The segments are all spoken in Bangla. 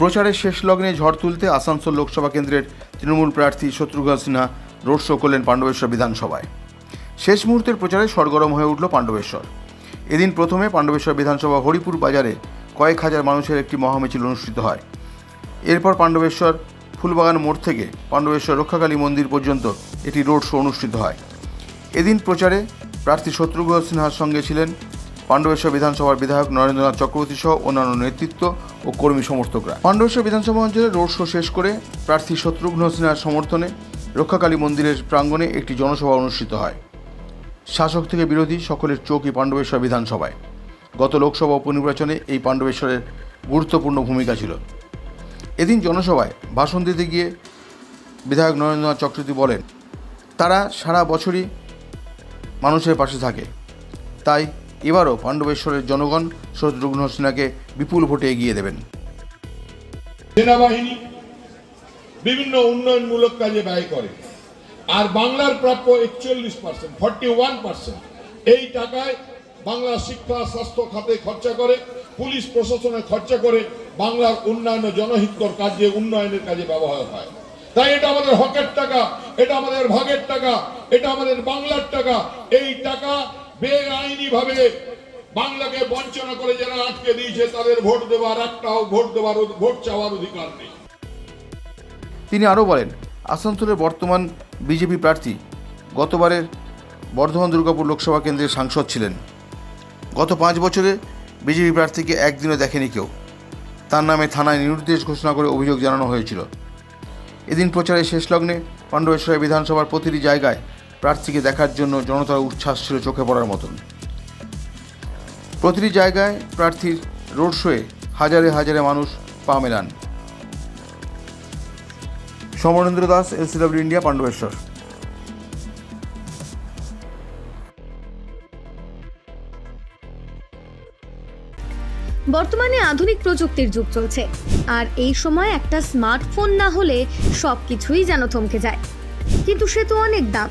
প্রচারের শেষ লগ্নে ঝড় তুলতে আসানসোল লোকসভা কেন্দ্রের তৃণমূল প্রার্থী শত্রুঘ্ন সিনহা রোড শো করলেন পাণ্ডবেশ্বর বিধানসভায়। শেষ মুহূর্তের প্রচারে সরগরম হয়ে উঠল পাণ্ডবেশ্বর। এদিন প্রথমে পাণ্ডবেশ্বর বিধানসভা হরিপুর বাজারে কয়েক হাজার মানুষের একটি মহামিছিল অনুষ্ঠিত হয়। এরপর পাণ্ডবেশ্বর ফুলবাগান মোড় থেকে পাণ্ডবেশ্বর রক্ষাকালী মন্দির পর্যন্ত একটি রোড শো অনুষ্ঠিত হয়। এদিন প্রচারে প্রার্থী শত্রুঘ্ন সিনহার সঙ্গে ছিলেন পাণ্ডবেশ্বর বিধানসভার বিধায়ক নরেন্দ্রনাথ চক্রবর্তী সহ অন্যান্য নেতৃত্ব ও কর্মী সমর্থকরা। পাণ্ডবেশ্বর বিধানসভা অঞ্চলে রোড শো শেষ করে প্রার্থী শত্রুঘ্ন সিনহার সমর্থনে রক্ষাকালী মন্দিরের প্রাঙ্গণে একটি জনসভা অনুষ্ঠিত হয়। শাসক থেকে বিরোধী সকলের চোখই পাণ্ডবেশ্বর বিধানসভায়। গত লোকসভা উপনির্বাচনে এই পাণ্ডবেশ্বরের গুরুত্বপূর্ণ ভূমিকা ছিল। এদিন জনসভায় ভাষণ দিতে গিয়ে বিধায়ক নরেন্দ্রনাথ চক্রবর্তী বলেন, তারা সারা বছরই মানুষের পাশে থাকে। তাই এবারও পাণ্ডবেশ্বরের জনগণ শত্রুঘ্ন সিনহাকে বিপুল ভোটে এগিয়ে দেবেন। সেনাবাহিনী বিভিন্ন উন্নয়নমূলক কাজে ব্যয় করে। আর বাংলার প্রাপ্য একচল্লিশ পার্সেন্ট ফর্টি ওয়ান পার্সেন্ট এই টাকায় বাংলা শিক্ষা, স্বাস্থ্য খাতে খরচা করে, পুলিশ প্রশাসনে খরচা করে বাংলার উন্নয়ন জনহিতকর কাজে উন্নয়নের কাজে ব্যবহার হয়। তাই এটা আমাদের হকের টাকা, এটা আমাদের ভাগের টাকা, এটা আমাদের বাংলার টাকা। এই টাকা বেআইনি ভাবে বাংলাকে বঞ্চনা করে যারা আটকে দিয়েছে, তাদের ভোট দেওয়ার একটাও ভোট দেওয়ার ভোট চাওয়ার অধিকার নেই। তিনি আরও বলেন, আসানসোলের বর্তমান বিজেপি প্রার্থী গতবারের বর্ধমান দুর্গাপুর লোকসভা কেন্দ্রের সাংসদ ছিলেন। গত পাঁচ বছরে বিজেপি প্রার্থীকে একদিনও দেখেনি কেউ। তার নামে থানায় নির্দেশ ঘোষণা করে অভিযোগ জানানো হয়েছিল। এদিন প্রচারের শেষ লগ্নে পাণ্ডবেশ্বরের বিধানসভার প্রতিটি জায়গায় প্রার্থীকে দেখার জন্য জনতার উচ্ছ্বাস ছিল চোখে পড়ার মতন। প্রতিটি জায়গায় প্রার্থীর রোড শোয়ে হাজারে হাজারে মানুষ পা মেলান। Samarendra Das, LCW India, Pandabeswar. বর্তমানে আধুনিক প্রযুক্তির যুগ চলছে, আর এই সময় একটা স্মার্টফোন না হলে সব কিছুই যেন থমকে যায়। কিন্তু সে তো অনেক দাম।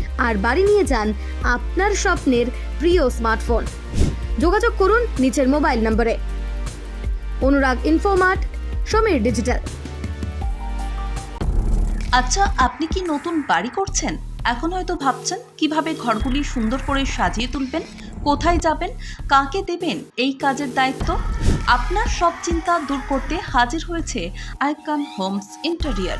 আর বাড়ি নিয়ে যান আপনার স্বপ্নের প্রিয় স্মার্টফোন। যোগাযোগ করুন নিচের মোবাইল নম্বরে। Anurag infomart Samir digital. আচ্ছা আপনি কি নতুন বাড়ি করছেন? এখন হয়তো ভাবছেন, কীভাবে ঘরগুলি সুন্দর করে সাজিয়ে তুলবেন, কোথায় যাবেন, কাকে দেবেন, এই কাজের দায়িত্ব? আপনার সব চিন্তা দূর করতে হাজির হয়েছে icon homes interior.